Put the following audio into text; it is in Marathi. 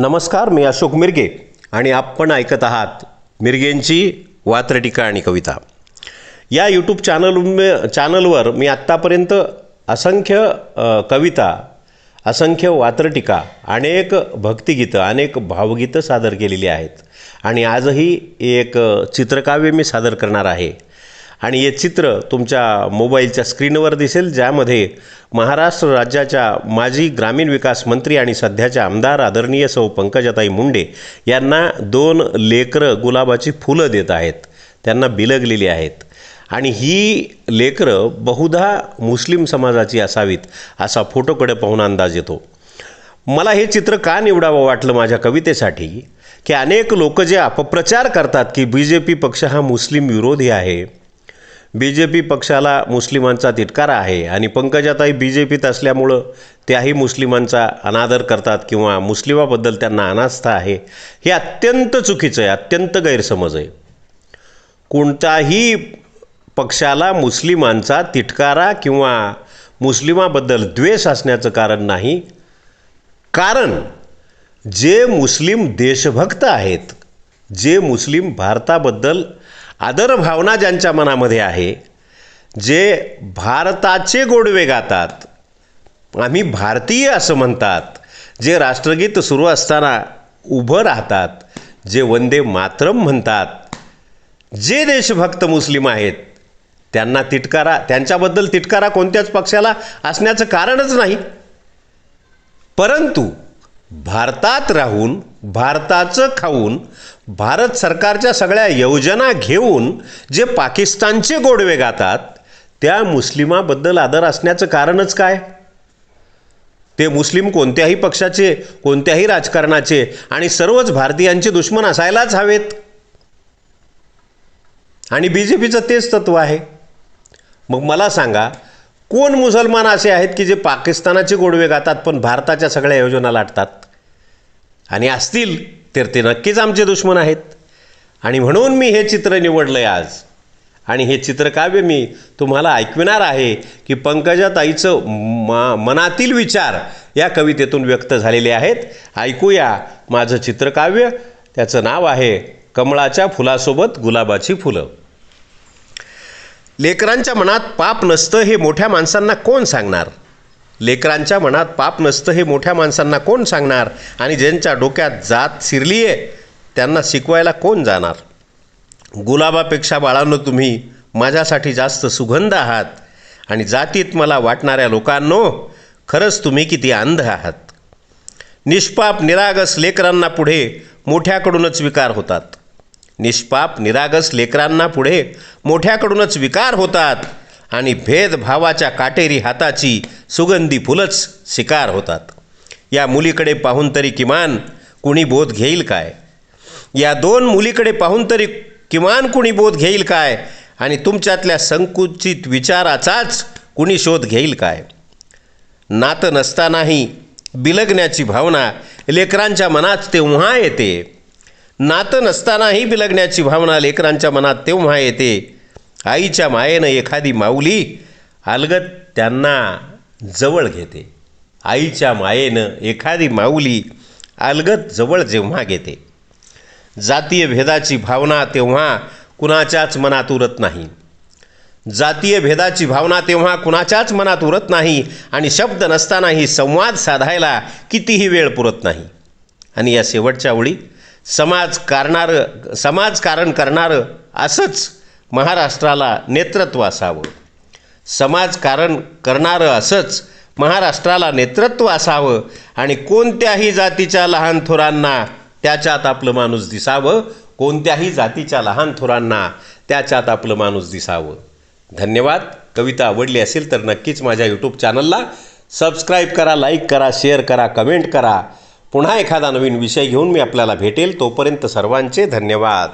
नमस्कार मी अशोक मिरगे आणि आपण ऐकत आहात मिरगेंची वात्रटिका आणि कविता. या यूट्यूब चॅनल चॅनलवर मी आत्तापर्यंत असंख्य कविता असंख्य वात्रटिका अनेक भक्तिगीतं अनेक भावगीतं सादर केलेली आहेत. आणि आजही एक चित्रकाव्य मी सादर करणार आहे. आणि हे चित्र तुमच्या मोबाईलच्या स्क्रीनवर दिसेल ज्यामध्ये महाराष्ट्र राज्याच्या माजी ग्रामीण विकास मंत्री आणि सध्याच्या आमदार आदरणीय सौ पंकजाताई मुंडे यांना दोन लेकरं गुलाबाची फुलं देत आहेत. त्यांना बिलगलेली आहेत. आणि ही लेकरं बहुधा मुस्लिम समाजाची असावीत असा फोटोकडे पाहून अंदाज येतो. मला हे चित्र का निवडावं वाटलं माझ्या कवितेसाठी? की अनेक लोक जे अपप्रचार करतात की बी जे पी पक्ष हा मुस्लिम विरोधी आहे बी जे पी पक्षाला मुस्लिमांचा तिटकारा आहे आणि पंकजाताई बी जे पीत असल्यामुळं त्याही मुस्लिमांचा अनादर करतात किंवा मुस्लिमाबद्दल त्यांना अनास्था आहे हे अत्यंत चुकीचं आहे अत्यंत गैरसमज आहे. कोणत्याही पक्षाला मुस्लिमांचा तिटकारा किंवा मुस्लिमाबद्दल द्वेष असण्याचं कारण नाही. कारण जे मुस्लिम देशभक्त आहेत जे मुस्लिम भारताबद्दल आदर भावना ज्यांच्या मनामध्ये आहे जे भारताचे गोडवे गातात. आम्ही भारतीय असं म्हणतात जे राष्ट्रगीत सुरू असताना उभं राहतात जे वंदे मातरम म्हणतात. जे देशभक्त मुस्लिम आहेत त्यांना तिटकारा त्यांच्याबद्दल तिटकारा कोणत्याच पक्षाला असण्याचं कारणच नाही. परंतु भारतात राहून भारताचं खाऊन भारत सरकारच्या सगळ्या योजना घेऊन जे पाकिस्तानचे गोडवे गातात त्या मुस्लिमाबद्दल आदर असण्याचं कारणच काय? ते मुस्लिम कोणत्याही पक्षाचे कोणत्याही राजकारणाचे आणि सर्वच भारतीयांचे दुश्मन असायलाच हवेत. आणि बी जे पीचं तेच तत्व आहे. मग मला सांगा कोण मुसलमान असे आहेत की जे पाकिस्तानाचे गोडवे गातात पण भारताच्या सगळ्या योजना लाटतात? आणि असतील तर ते नक्कीच आमचे दुश्मन आहेत. आणि म्हणून मी हे चित्र निवडलं आहे आज. आणि हे चित्रकाव्य मी तुम्हाला ऐकविणार आहे की पंकजाताईचं मा मनातील विचार या कवितेतून व्यक्त झालेले आहेत. ऐकूया माझं चित्रकाव्य. त्याचं नाव आहे कमळाच्या फुलासोबत गुलाबाची फुलं. लेकरांच्या मनात पाप नसतं हे मोठ्या माणसांना कोण सांगणार? लेकरांच्या मनात पाप नसतं हे मोठ्या माणसांना कोण सांगणार? आणि ज्यांच्या डोक्यात जात शिरली आहे त्यांना शिकवायला कोण जाणार? गुलाबापेक्षा बाळांनो तुम्ही माझ्यासाठी जास्त सुगंध आहात आणि जातीत मला वाटणाऱ्या लोकांनो खरंच तुम्ही किती अंध आहात. निष्पाप निरागस लेकरांना पुढे मोठ्याकडूनच विकार होतात. निष्पाप निरागस लेकरांना पुढे मोठ्याकडूनच विकार होतात आणि भेदभावाच्या काटेरी हाताची सुगंधी फुलंच शिकार होतात. या मुलीकडे पाहून तरी किमान कुणी बोध घेईल काय? या दोन मुलीकडे पाहून तरी किमान कुणी बोध घेईल काय? आणि तुमच्यातल्या संकुचित विचाराचाच कुणी शोध घेईल काय? नातं नसतानाही बिलगण्याची भावना लेकरांच्या मनात तेव्हा येते. नातं नसतानाही बिलगण्याची भावना लेकरांच्या मनात तेव्हा येते. आईच्या मायेनं एखादी माऊली अलगत त्यांना जवळ घेते. आईच्या मायेनं एखादी माऊली अलगत जवळ जेव्हा घेते. जातीय भेदाची भावना तेव्हा कुणाच्याच मनात उरत नाही. जातीय भेदाची भावना तेव्हा कुणाच्याच मनात उरत नाही आणि शब्द नसतानाही संवाद साधायला कितीही वेळ पुरत नाही. आणि या शेवटच्या ओळी समाज कारणारं समाजकारण करणारं असंच महाराष्ट्राला नेतृत्व असावं. समाजकारण करणारं असंच महाराष्ट्राला नेतृत्व असावं आणि कोणत्याही जातीच्या लहान थोरांना त्याच्यात आपलं माणूस दिसावं कोणत्याही जातीच्या लहान थोरांना त्याच्यात आपलं माणूस दिसावं. धन्यवाद. कविता आवडली असेल तर नक्कीच माझ्या यूट्यूब चॅनलला सबस्क्राईब करा लाईक करा शेअर करा कमेंट करा. पुन्हा एखादा नवीन विषय घेऊन मी आपल्याला भेटेल. तोपर्यंत सर्वांचे धन्यवाद.